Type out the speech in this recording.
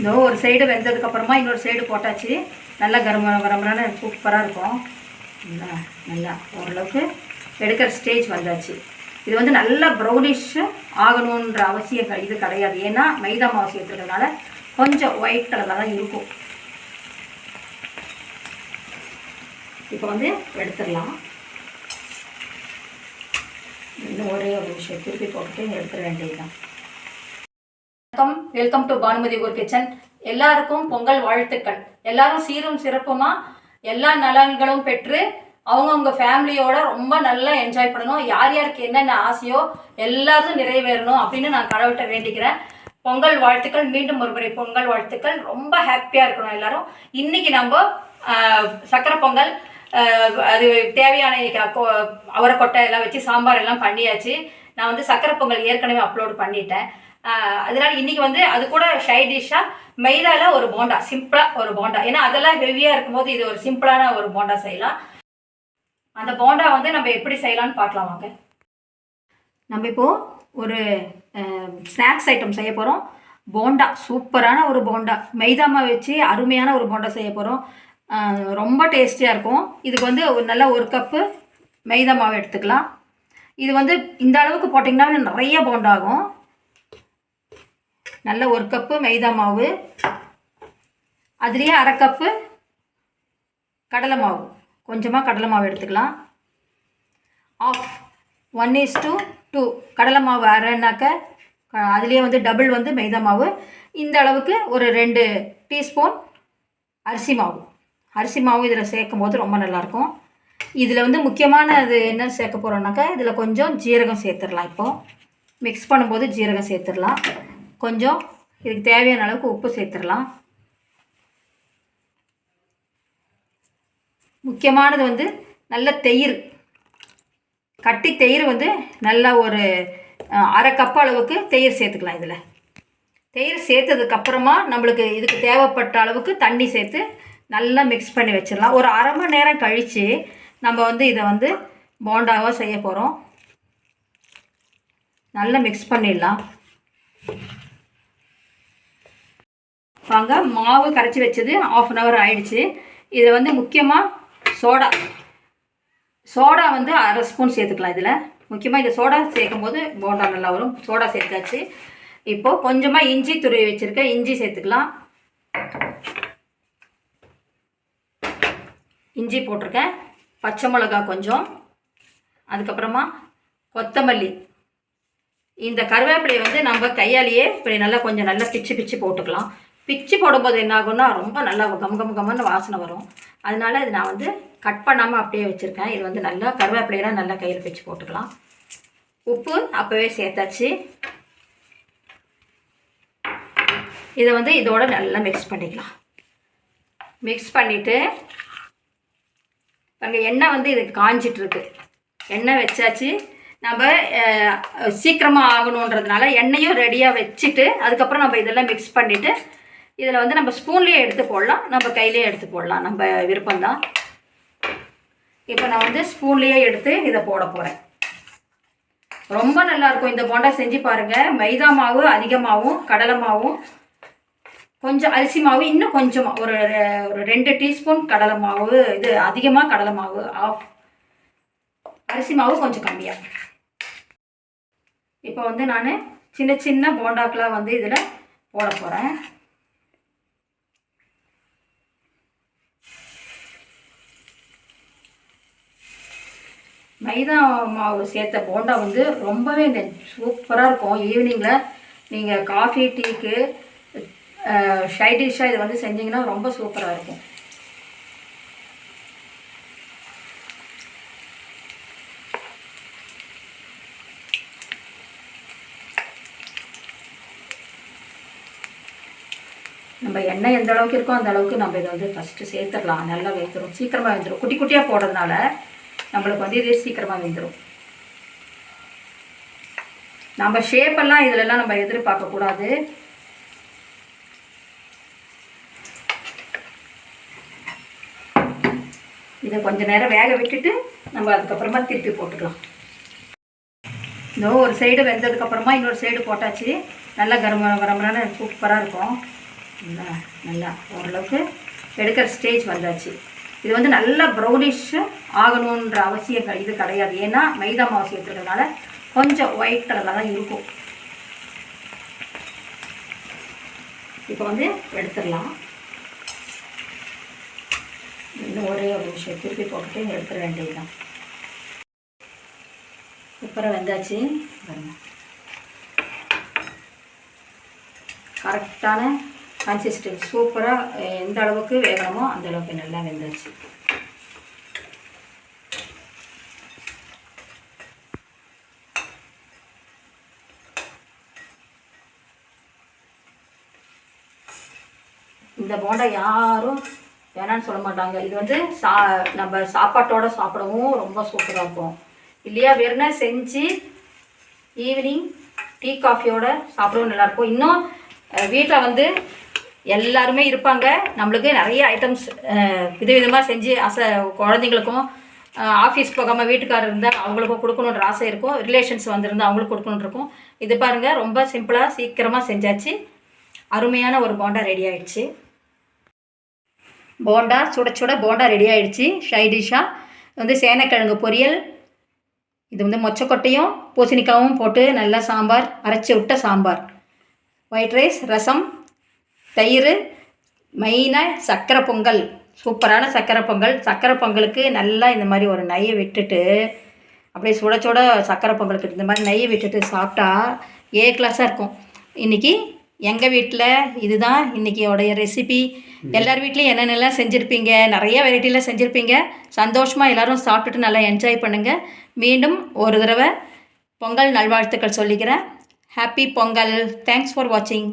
இதோ ஒரு சைடு வெந்ததுக்கப்புறமா இன்னொரு சைடு போட்டாச்சு. நல்லா கரம கரமரான சூப்பராக இருக்கும். நல்லா நல்லா ஓரளவுக்கு எடுக்கிற ஸ்டேஜ் வந்தாச்சு. இது வந்து நல்லா ப்ரௌனிஷ் ஆகணுன்ற அவசியம் இது கிடையாது. ஏன்னா மைதா மாவு சேர்த்துறதுனால கொஞ்சம் ஒயிட் கலராக தான் இருக்கும். இப்போ வந்து எடுத்துடலாம். இன்னும் ஒரே ஒரு விஷயம் திருப்பி போட்டுட்டு எடுத்துட வேண்டியதுதான். வணக்கம். வெல்கம் டு பானுமதி ஒரு கிச்சன் எல்லாருக்கும் பொங்கல் வாழ்த்துக்கள். எல்லாரும் சீரும் சிறப்புமா? எல்லா நலன்களும் பெற்று அவங்கவுங்க ஃபேமிலியோட ரொம்ப நல்லா என்ஜாய் பண்ணணும். யார் யாருக்கு என்னென்ன ஆசையோ எல்லாரும் நிறைவேறணும் அப்படின்னு நான் கடவுள்கிட்ட வேண்டிக்கிறேன். பொங்கல் வாழ்த்துக்கள். மீண்டும் ஒருமுறை பொங்கல் வாழ்த்துக்கள். ரொம்ப ஹாப்பியாக இருக்கணும் எல்லாரும். இன்னைக்கு நம்ம சக்கரை பொங்கல் அது தேவையான இன்னைக்கு கொ- அவரைக்கொட்டை எல்லாம் வச்சு சாம்பார் எல்லாம் பண்ணியாச்சு. நான் வந்து சக்கரை பொங்கல் ஏற்கனவே அப்லோடு பண்ணிட்டேன். அதனால இன்றைக்கி வந்து அது கூட சைட் டிஷ்ஷாக மைதாவில் ஒரு போண்டா சிம்பிளாக ஒரு போண்டா. ஏன்னா அதெல்லாம் ஹெவியாக இருக்கும்போது இது ஒரு சிம்பிளான ஒரு போண்டா செய்யலாம். அந்த போண்டா வந்து நம்ம எப்படி செய்யலாம்னு பார்க்கலாம் வாங்க. நம்ம இப்போது ஒரு ஸ்நாக்ஸ் ஐட்டம் செய்ய போகிறோம் போண்டா சூப்பரான ஒரு போண்டா. மைதா மாவு வச்சு அருமையான ஒரு போண்டா செய்ய போகிறோம் ரொம்ப டேஸ்டியாக இருக்கும். இதுக்கு வந்து ஒரு நல்ல ஒரு கப்பு மைதா மாவு எடுத்துக்கலாம். இது வந்து இந்த அளவுக்கு போட்டிங்கன்னா நிறைய போண்டா ஆகும். நல்ல ஒரு கப்பு மைதா மாவு. அதுலேயே அரை கப்பு கடலை மாவு. கொஞ்சமாக கடலை மாவு எடுத்துக்கலாம். Half one is to two கடலை மாவு அரைனாக்க அதுலேயே வந்து டபுள் வந்து மைதா மாவு. இந்த அளவுக்கு ஒரு ரெண்டு டீஸ்பூன் அரிசி மாவு. அரிசி மாவு இதில் சேர்க்கும் போது ரொம்ப நல்லாயிருக்கும். இதில் வந்து முக்கியமான இது என்ன சேர்க்க போகிறோம்னாக்கா இதில் கொஞ்சம் ஜீரகம் சேர்த்துடலாம் இப்போது மிக்ஸ் பண்ணும்போது ஜீரகம் சேர்த்துடலாம். கொஞ்சம் இதுக்கு தேவையான அளவுக்கு உப்பு சேர்த்துடலாம். முக்கியமானது வந்து நல்ல தயிர். கட்டி தயிர் வந்து நல்ல ஒரு அரை கப் அளவுக்கு தயிர் சேர்த்துக்கலாம் இதில். தயிர் சேர்த்ததுக்கப்புறமா நம்மளுக்கு இதுக்கு தேவைப்பட்ட அளவுக்கு தண்ணி சேர்த்து நல்லா மிக்ஸ் பண்ணி வச்சிடலாம். ஒரு அரை மணி நேரம் கழித்து நம்ம வந்து இதை வந்து போண்டாவாக செய்ய போகிறோம் நல்லா மிக்ஸ் பண்ணிடலாம். வாங்க மாவு கரைச்சி வச்சது ஆஃப் அன் ஹவர் ஆயிடுச்சு. இதில் வந்து முக்கியமாக சோடா. சோடா வந்து அரை ஸ்பூன் சேர்த்துக்கலாம் இதில். முக்கியமாக இந்த சோடா சேர்க்கும் போது போண்டா நல்லா வரும். சோடா சேர்த்தாச்சு. இப்போது கொஞ்சமாக இஞ்சி துருவி வச்சுருக்கேன் இஞ்சி சேர்த்துக்கலாம். இஞ்சி போட்டிருக்கேன். பச்சை மிளகா கொஞ்சம். அதுக்கப்புறமா கொத்தமல்லி. இந்த கருவேப்பிலையை வந்து நம்ம கையாலேயே இப்படி நல்லா கொஞ்சம் நல்லா பிச்சு பிச்சு போட்டுக்கலாம். பிச்சு போடும்போது என்ன ஆகும்னா ரொம்ப நல்லா கம் கம் கம்னு வாசனை வரும். அதனால் இது நான் வந்து கட் பண்ணாமல் அப்படியே வச்சுருக்கேன். இது வந்து நல்லா கருவேப்பிலையெல்லாம் நல்லா கையில் பிச்சு போட்டுக்கலாம். உப்பு அப்போவே சேர்த்தாச்சு. இதை வந்து இதோட நல்லா மிக்ஸ் பண்ணிக்கலாம். மிக்ஸ் பண்ணிவிட்டு அங்கே எண்ணெய் வந்து இது காஞ்சிட்ருக்கு எண்ணெய் வச்சாச்சு. நம்ம சீக்கிரமாக ஆகணுன்றதுனால எண்ணெயும் ரெடியாக வச்சுட்டு அதுக்கப்புறம் நம்ம இதெல்லாம் மிக்ஸ் பண்ணிவிட்டு இதில் வந்து நம்ம ஸ்பூன்லேயே எடுத்து போடலாம். நம்ம கையிலேயே எடுத்து போடலாம். நம்ம விருப்பம்தான். இப்போ நான் வந்து ஸ்பூன்லேயே எடுத்து இதை போட போகிறேன் ரொம்ப நல்லாயிருக்கும் இந்த போண்டா செஞ்சு பாருங்கள் மைதா மாவு அதிகமாகவும் கடலை மாவும் கொஞ்சம் அரிசி மாவு இன்னும் கொஞ்சமாக ஒரு ரெ- ஒரு ரெண்டு டீஸ்பூன் கடலை மாவு இது அதிகமாக கடலை மாவு ஆஃப் அரிசி மாவு கொஞ்சம் கம்மியாக இப்போ வந்து நான் சின்ன சின்ன போண்டாக்கெலாம் வந்து இதில் போட போகிறேன் மைதா மாவு சேர்த்த போண்டா வந்து ரொம்பவே சூப்பராக இருக்கும். ஈவினிங்கில் நீங்கள் காஃபி டீக்கு ஷை டிஷ்ஷாக இதை வந்து செஞ்சீங்கன்னா ரொம்ப சூப்பராக இருக்கும். நம்ம எண்ணெய் எந்த அளவுக்கு இருக்கோ அந்த அளவுக்கு நம்ம இதை வந்து ஃபஸ்ட்டு சேர்த்துடலாம். நல்லா வெந்துடும் சீக்கிரமாக வேந்துடும் குட்டி குட்டியாக போடுறதுனால நம்மளுக்கு வந்து இது சீக்கிரமாக வெந்துடும் நம்ம ஷேப்பெல்லாம் இதிலெல்லாம் நம்ம எதிர்பார்க்கக்கூடாது இதை கொஞ்ச நேரம் வேக விட்டுட்டு நம்ம அதுக்கப்புறமா திருப்பி போட்டுக்கலாம். இதோ ஒரு சைடு வெந்ததுக்கப்புறமா இன்னொரு சைடு போட்டாச்சு. நல்லா கரம் கரமரான சூப்பராக இருக்கும். நல்லா நல்லா ஓரளவுக்கு எடுக்கிற ஸ்டேஜ் வந்தாச்சு. இது வந்து நல்லா ப்ரௌனிஷு ஆகணுன்ற அவசியம் இது கிடையாது. ஏன்னா மைதா மாவு சேர்த்துறதுனால கொஞ்சம் ஒயிட் கலரில் தான் இருக்கும். இப்போ வந்து எடுத்துடலாம். இன்னும் ஒரே ஒரு நிமிஷம். திருப்பி போட்டுட்டு எடுத்துட வேண்டியதுதான். குப்பரை வெந்தாச்சு. கரெக்டான கன்சிஸ்டன்சி சூப்பராக எந்த அளவுக்கு வேகணுமோ அந்த அளவுக்கு நல்லா வெந்துருச்சு. இந்த போண்டா யாரும் வேணான்னு சொல்ல மாட்டாங்க. இது வந்து சா நம்ம சாப்பாட்டோட சாப்பிடவும் ரொம்ப சூப்பராக இருக்கும். இல்லையா வெறும்னா செஞ்சு ஈவினிங் டீ காஃபியோட சாப்பிடவும் நல்லாயிருக்கும் இன்னும் வீட்டில் வந்து எல்லாருமே இருப்பாங்க. நம்மளுக்கு நிறைய ஐட்டம்ஸ் விதவிதமாக செஞ்சு ஆசை குழந்தைங்களுக்கும் ஆஃபீஸ் போகாமல் வீட்டுக்காரர் இருந்தால் அவங்களுக்கும் கொடுக்கணுன்ற ஆசை இருக்கும். ரிலேஷன்ஸ் வந்திருந்தா அவங்களுக்கு கொடுக்கணுன்னு இருக்கும். இது பாருங்கள் ரொம்ப சிம்பிளாக சீக்கிரமாக செஞ்சாச்சு. அருமையான ஒரு போண்டா ரெடி ஆயிடுச்சு. போண்டா சுட சுட போண்டா ரெடி ஆயிடுச்சு. ஷைடிஷாக வந்து சேனைக்கிழங்கு பொரியல். இது வந்து மொச்சக்கொட்டையும் பூசணிக்காவும் போட்டு நல்லா சாம்பார் அரைச்சி விட்ட சாம்பார். ஒயிட் ரைஸ் ரசம் தயிர் மெயினாக சக்கரை பொங்கல். சூப்பரான சக்கரை பொங்கல். சக்கரை பொங்கலுக்கு நல்லா இந்த மாதிரி ஒரு நெய்யை விட்டுட்டு அப்படியே சுட சுட சக்கரை பொங்கலுக்கு இந்த மாதிரி நெய்யை விட்டுட்டு சாப்பிட்டா ஏ கிளாஸாக இருக்கும். இன்றைக்கி எங்கள் வீட்டில் இதுதான் இன்றைக்கி உடைய ரெசிபி எல்லார் வீட்லேயும் என்னென்னலாம் செஞ்சுருப்பீங்க? நிறைய வெரைட்டிலாம் செஞ்சுருப்பீங்க. சந்தோஷமாக எல்லாரும் சாப்பிட்டுட்டு நல்லா என்ஜாய் பண்ணுங்கள் மீண்டும் ஒரு தடவை பொங்கல் நல்வாழ்த்துக்கள் சொல்லிக்கிறேன். ஹாப்பி பொங்கல். தேங்க்ஸ் ஃபார் வாட்சிங்